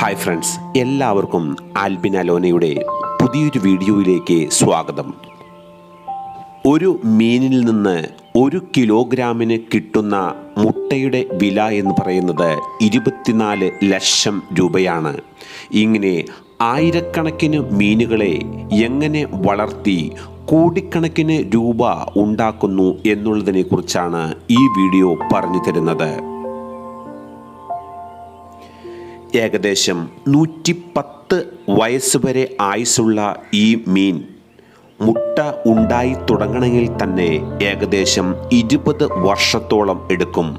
Hi friends എല്ലാവർക്കും ആൽബിൻ അലോനയുടെ പുതിയൊരു വീഡിയോയിലേക്ക് സ്വാഗതം. ഒരു മീനിൽ നിന്ന് ഒരു കിലോഗ്രാമിന് കിട്ടുന്ന മുട്ടയുടെ വില എന്ന് പറയുന്നത് ഇരുപത്തിനാല് ലക്ഷം രൂപയാണ്. ഇങ്ങനെ ആയിരക്കണക്കിന് മീനുകളെ എങ്ങനെ വളർത്തി കോടിക്കണക്കിന് രൂപ ഉണ്ടാക്കുന്നു എന്നുള്ളതിനെക്കുറിച്ചാണ് ഈ വീഡിയോ പറഞ്ഞു തരുന്നത്. ഏകദേശം നൂറ്റി പത്ത് വയസ്സ് വരെ ആയുസുള്ള ഈ മീൻ മുട്ട ഉണ്ടായി തുടങ്ങണമെങ്കിൽ തന്നെ ഏകദേശം ഇരുപത് വർഷത്തോളം എടുക്കും.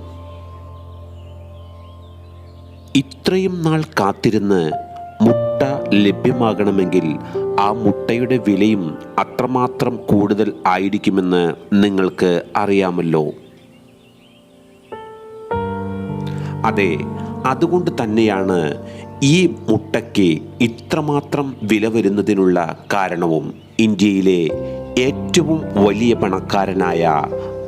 ഇത്രയും നാൾ കാത്തിരുന്ന് മുട്ട ലഭ്യമാകണമെങ്കിൽ ആ മുട്ടയുടെ വിലയും അത്രമാത്രം കൂടുതൽ ആയിരിക്കുമെന്ന് നിങ്ങൾക്ക് അറിയാമല്ലോ. അതെ അതുകൊണ്ട് തന്നെയാണ് ഈ മുട്ടയ്ക്ക് ഇത്രമാത്രം വില വരുന്നതിനുള്ള കാരണവും ഇന്ത്യയിലെ ഏറ്റവും വലിയ പണക്കാരനായ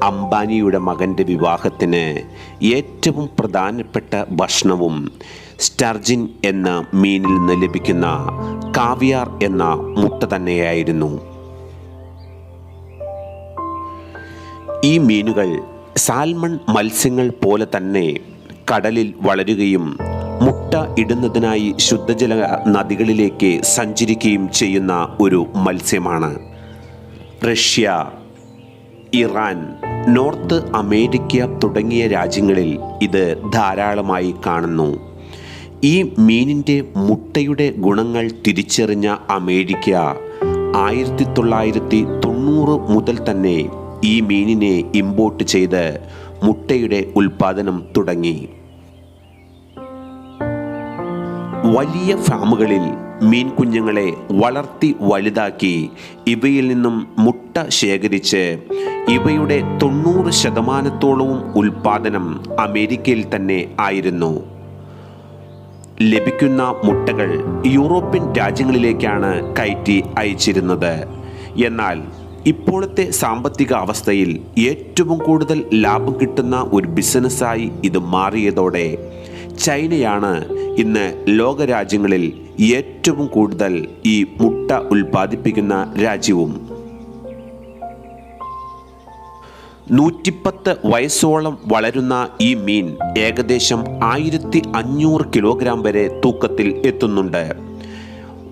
അംബാനിയുടെ മകന്റെ വിവാഹത്തിന് ഏറ്റവും പ്രധാനപ്പെട്ട ഭക്ഷണവും സ്റ്റാർജിൻ എന്ന മീനിൽ നിന്ന് ലഭിക്കുന്ന കാവിയാർ എന്ന മുട്ട തന്നെയായിരുന്നു. ഈ മീനുകൾ സാൽമൺ മത്സ്യങ്ങൾ പോലെ തന്നെ കടലിൽ വളരുകയും മുട്ട ഇടുന്നതിനായി ശുദ്ധജല നദികളിലേക്ക് സഞ്ചരിക്കുകയും ചെയ്യുന്ന ഒരു മത്സ്യമാണ്. റഷ്യ ഇറാൻ നോർത്ത് അമേരിക്ക തുടങ്ങിയ രാജ്യങ്ങളിൽ ഇത് ധാരാളമായി കാണുന്നു. ഈ മീനിന്റെ മുട്ടയുടെ ഗുണങ്ങൾ തിരിച്ചറിഞ്ഞ അമേരിക്ക ആയിരത്തി തൊള്ളായിരത്തി തൊണ്ണൂറ് മുതൽ തന്നെ ഈ മീനിനെ ഇമ്പോർട്ട് ചെയ്ത് മുട്ടയുടെ ഉൽപാദനം തുടങ്ങി. വലിയ ഫാമുകളിൽ മീൻ കുഞ്ഞുങ്ങളെ വളർത്തി വലുതാക്കി ഇവയിൽ നിന്നും മുട്ട ശേഖരിച്ച് ഇവയുടെ തൊണ്ണൂറ് ശതമാനത്തോളവും ഉൽപാദനം അമേരിക്കയിൽ തന്നെ ആയിരുന്നു. ലഭിക്കുന്ന മുട്ടകൾ യൂറോപ്യൻ രാജ്യങ്ങളിലേക്കാണ് കയറ്റി അയച്ചിരുന്നത്. എന്നാൽ ഇപ്പോഴത്തെ സാമ്പത്തിക അവസ്ഥയിൽ ഏറ്റവും കൂടുതൽ ലാഭം കിട്ടുന്ന ഒരു ബിസിനസ്സായി ഇത് മാറിയതോടെ ചൈനയാണ് ഇന്ന് ലോകരാജ്യങ്ങളിൽ ഏറ്റവും കൂടുതൽ ഈ മുട്ട ഉൽപ്പാദിപ്പിക്കുന്ന രാജ്യവും. നൂറ്റിപ്പത്ത് വയസ്സോളം വളരുന്ന ഈ മീൻ ഏകദേശം ആയിരത്തി അഞ്ഞൂറ് കിലോഗ്രാം വരെ തൂക്കത്തിൽ എത്തുന്നുണ്ട്.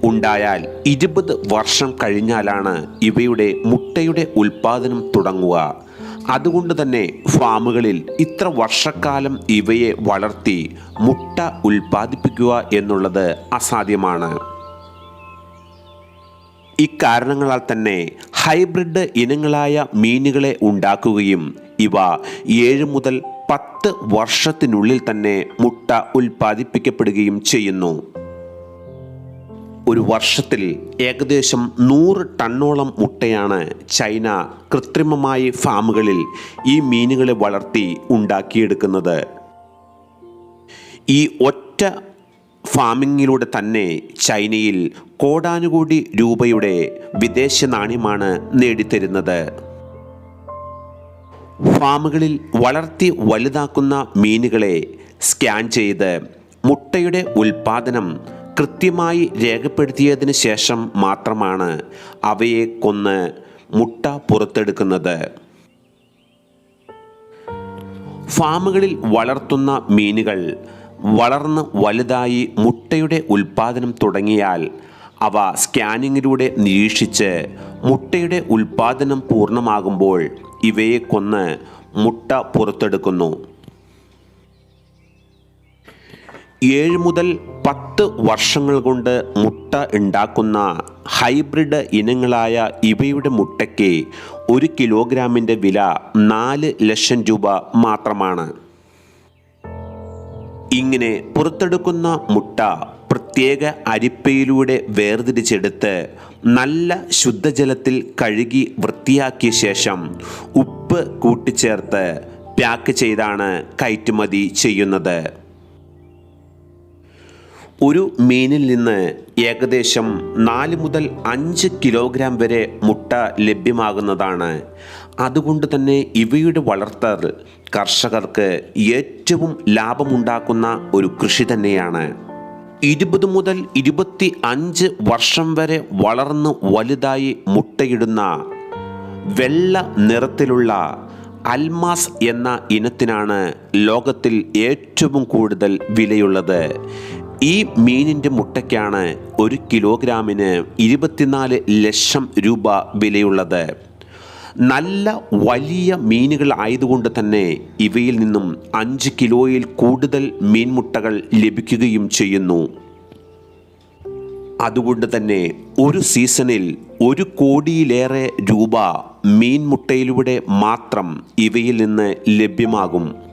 ഉണ്ടായാൽ ഇരുപത് വർഷം കഴിഞ്ഞാലാണ് ഇവയുടെ മുട്ടയുടെ ഉൽപാദനം തുടങ്ങുക. അതുകൊണ്ട് തന്നെ ഫാമുകളിൽ ഇത്ര വർഷക്കാലം ഇവയെ വളർത്തി മുട്ട ഉൽപ്പാദിപ്പിക്കുക എന്നുള്ളത് അസാധ്യമാണ്. ഇക്കാരണങ്ങളാൽ തന്നെ ഹൈബ്രിഡ് ഇനങ്ങളായ മീനുകളെ ഉണ്ടാക്കുകയും ഇവ ഏഴ് മുതൽ പത്ത് വർഷത്തിനുള്ളിൽ തന്നെ മുട്ട ഉൽപ്പാദിപ്പിക്കപ്പെടുകയും ചെയ്യുന്നു. ഒരു വർഷത്തിൽ ഏകദേശം നൂറ് ടണ്ണോളം മുട്ടയാണ് ചൈന കൃത്രിമമായി ഫാമുകളിൽ ഈ മീനുകളെ വളർത്തി ഉണ്ടാക്കിയെടുക്കുന്നത്. ഈ ഒറ്റ ഫാമിങ്ങിലൂടെ തന്നെ ചൈനയിൽ കോടാനുകോടി രൂപയുടെ വിദേശ നാണ്യമാണ് നേടിത്തരുന്നത്. ഫാമുകളിൽ വളർത്തി വലുതാക്കുന്ന മീനുകളെ സ്കാൻ ചെയ്ത് മുട്ടയുടെ ഉൽപാദനം കൃത്യമായി രേഖപ്പെടുത്തിയതിന് ശേഷം മാത്രമാണ് അവയെ കൊന്ന് മുട്ട പുറത്തെടുക്കുന്നത്. ഫാമുകളിൽ വളർത്തുന്ന മീനുകൾ വളർന്ന് വലുതായി മുട്ടയുടെ ഉൽപാദനം തുടങ്ങിയാൽ അവ സ്കാനിങ്ങിലൂടെ നിരീക്ഷിച്ച് മുട്ടയുടെ ഉൽപാദനം പൂർണമാകുമ്പോൾ ഇവയെ കൊന്ന് മുട്ട പുറത്തെടുക്കുന്നു. ഏഴ് മുതൽ പത്ത് വർഷങ്ങൾ കൊണ്ട് മുട്ട ഉണ്ടാക്കുന്ന ഹൈബ്രിഡ് ഇനങ്ങളായ ഇവയുടെ മുട്ടയ്ക്ക് ഒരു കിലോഗ്രാമിന്റെ വില നാല് ലക്ഷം രൂപ മാത്രമാണ്. ഇങ്ങനെ പുറത്തെടുക്കുന്ന മുട്ട പ്രത്യേക അരിപ്പയിലൂടെ വേർതിരിച്ചെടുത്ത് നല്ല ശുദ്ധജലത്തിൽ കഴുകി വൃത്തിയാക്കിയ ശേഷം ഉപ്പ് കൂട്ടിച്ചേർത്ത് പാക്ക് ചെയ്താണ് കയറ്റുമതി ചെയ്യുന്നത്. ഒരു മീനിൽ നിന്ന് ഏകദേശം നാല് മുതൽ അഞ്ച് കിലോഗ്രാം വരെ മുട്ട ലഭ്യമാകുന്നതാണ്. അതുകൊണ്ട് തന്നെ ഇവയുടെ വളർത്തൽ കർഷകർക്ക് ഏറ്റവും ലാഭമുണ്ടാക്കുന്ന ഒരു കൃഷി തന്നെയാണ്. ഇരുപത് മുതൽ ഇരുപത്തി അഞ്ച് വർഷം വരെ വളർന്ന് വലുതായി മുട്ടയിടുന്ന വെള്ള നിറത്തിലുള്ള അൽമാസ് എന്ന ഇനത്തിനാണ് ലോകത്തിൽ ഏറ്റവും കൂടുതൽ വിലയുള്ളത്. ഈ മീനിന്റെ മുട്ടയ്ക്കാണ് ഒരു കിലോഗ്രാമിന് ഇരുപത്തിനാല് ലക്ഷം രൂപ വിലയുള്ളത്. നല്ല വലിയ മീനുകൾ ആയതുകൊണ്ട് തന്നെ ഇവയിൽ നിന്നും അഞ്ച് കിലോയിൽ കൂടുതൽ മീൻമുട്ടകൾ ലഭിക്കുകയും ചെയ്യുന്നു. അതുകൊണ്ട് തന്നെ ഒരു സീസണിൽ ഒരു കോടിയിലേറെ രൂപ മീൻമുട്ടയിലൂടെ മാത്രം ഇവയിൽ നിന്ന് ലഭ്യമാകും.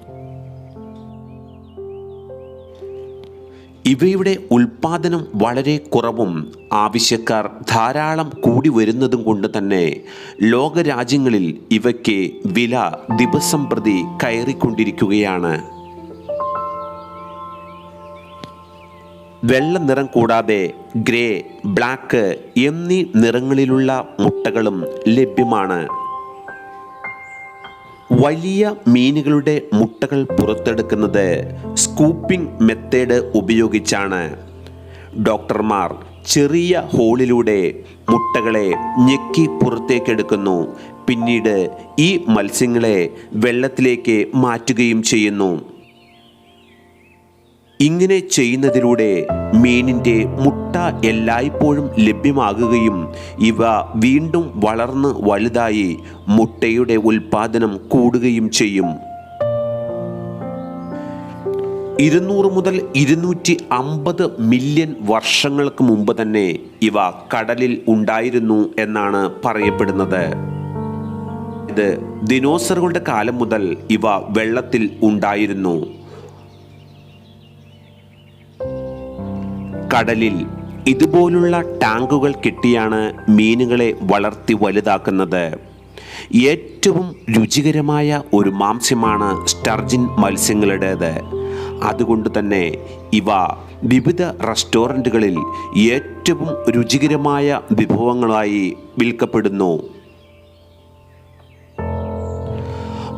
ഇവയുടെ ഉൽപാദനം വളരെ കുറവും ആവശ്യക്കാർ ധാരാളം കൂടി വരുന്നതും കൊണ്ട് തന്നെ ലോകരാജ്യങ്ങളിൽ ഇവയ്ക്ക് വില ദിവസം പ്രതി കയറിക്കൊണ്ടിരിക്കുകയാണ്. വെള്ള നിറം കൂടാതെ ഗ്രേ ബ്ലാക്ക് എന്നീ നിറങ്ങളിലുള്ള മുട്ടകളും ലഭ്യമാണ്. വലിയ മീനുകളുടെ മുട്ടകൾ പുറത്തെടുക്കുന്നത് സ്കൂപ്പിംഗ് മെത്തേഡ് ഉപയോഗിച്ചാണ്. ഡോക്ടർമാർ ചെറിയ ഹോളിലൂടെ മുട്ടകളെ ഞെക്കി പുറത്തേക്കെടുക്കുന്നു. പിന്നീട് ഈ മത്സ്യങ്ങളെ വെള്ളത്തിലേക്ക് മാറ്റുകയും ചെയ്യുന്നു. ഇങ്ങനെ ചെയ്യുന്നതിലൂടെ മീനിന്റെ മുട്ട എല്ലായ്പ്പോഴും ലഭ്യമാകുകയും ഇവ വീണ്ടും വളർന്ന് വലുതായി മുട്ടയുടെ ഉൽപാദനം കൂടുകയും ചെയ്യും. ഇരുന്നൂറ് മുതൽ ഇരുന്നൂറ്റി അമ്പത് മില്യൺ വർഷങ്ങൾക്ക് മുമ്പ് തന്നെ ഇവ കടലിൽ ഉണ്ടായിരുന്നു എന്നാണ് പറയപ്പെടുന്നത്. ഇത് ദിനോസറുകളുടെ കാലം മുതൽ ഇവ വെള്ളത്തിൽ ഉണ്ടായിരുന്നു. കടലിൽ ഇതുപോലുള്ള ടാങ്കുകൾ കെട്ടിയാണ് മീനുകളെ വളർത്തി വലുതാക്കുന്നത്. ഏറ്റവും രുചികരമായ ഒരു മാംസ്യമാണ് സ്റ്റർജിൻ മത്സ്യങ്ങളുടേത്. അതുകൊണ്ട് തന്നെ ഇവ വിവിധ റെസ്റ്റോറന്റുകളിൽ ഏറ്റവും രുചികരമായ വിഭവങ്ങളായി വിൽക്കപ്പെടുന്നു.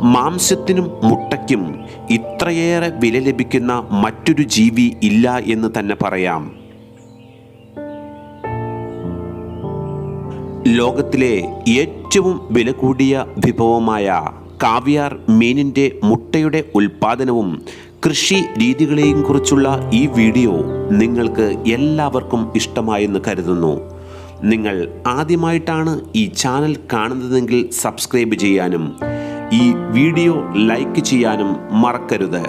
മാംസ്യത്തിനും മുട്ടയ്ക്കും ഇത്രയേറെ വില ലഭിക്കുന്ന മറ്റൊരു ജീവി ഇല്ല എന്ന് തന്നെ പറയാം. ലോകത്തിലെ ഏറ്റവും വില കൂടിയ വിഭവമായ കാവ്യാർ മീനിന്റെ മുട്ടയുടെ ഉൽപ്പാദനവും കൃഷി രീതികളെയും കുറിച്ചുള്ള ഈ വീഡിയോ നിങ്ങൾക്ക് എല്ലാവർക്കും ഇഷ്ടമായെന്ന് കരുതുന്നു. നിങ്ങൾ ആദ്യമായിട്ടാണ് ഈ ചാനൽ കാണുന്നതെങ്കിൽ സബ്സ്ക്രൈബ് ചെയ്യാനും ഈ വീഡിയോ ലൈക്ക് ചെയ്യാനും മറക്കരുത്.